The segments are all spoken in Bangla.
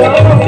রাধে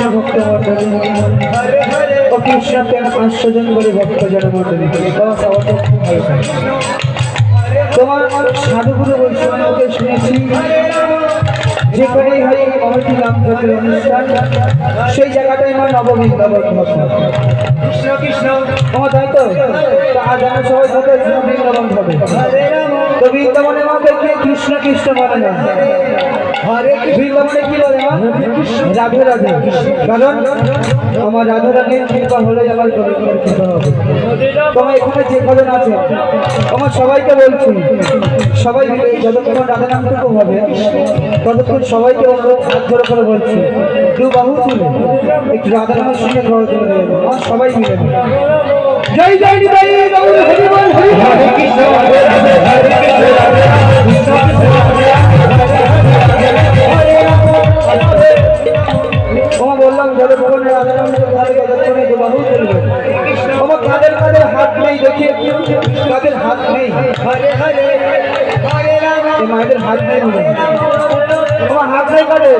কৃষ্ণ ভক্ত মন্ডলী ও কৃষ্ণ পাঁচশো জন করে ভক্ত জন মন্ডলী তোমার সাধুগুরু বৈষ্ণবকে শুনেছি। যে করেই হয় মহতি নাম অনুষ্ঠান। সেই জায়গাটাই আমার নববৃন্দাবন কৃষ্ণ কৃষ্ণ। ও তাই তো? তা আজ আমরা সবাই কোথায় বৃন্দাবন হবে। কৃষ্ণ বলে না। বৃন্দাবনে কি বলে রাধে রাধে। কারণ আমার রাধা রানীর কৃপা হলে আমার গোবিন্দের কৃপা হবে। তোমার এখানে যে কজন আছে, আমার সবাইকে বলছি, সবাই যতক্ষণ রাধা নামটুকু হবে, ততক্ষণ সবাইকে অনুরোধ ধরে করে বলছি দু বাহু তুলে, একটু রাধা নামের সঙ্গে ঘর তুলে দেবে। সবাই মিলে। জয় জয় হরি বল, হরি নেই দেখি কাদের হাত নেই হরে হরে হরে রাম এই মায়েদের হাত নেই বলে তোমার হাত নেই কাদের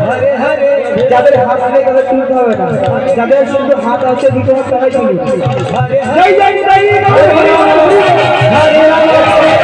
হরে হরে যাদের হাত নেই তাদের তুলতে হবে না যাদের শুধু হাত আছে দুটো হাত তারাই তুলি জয় জয় জয় হরে রাম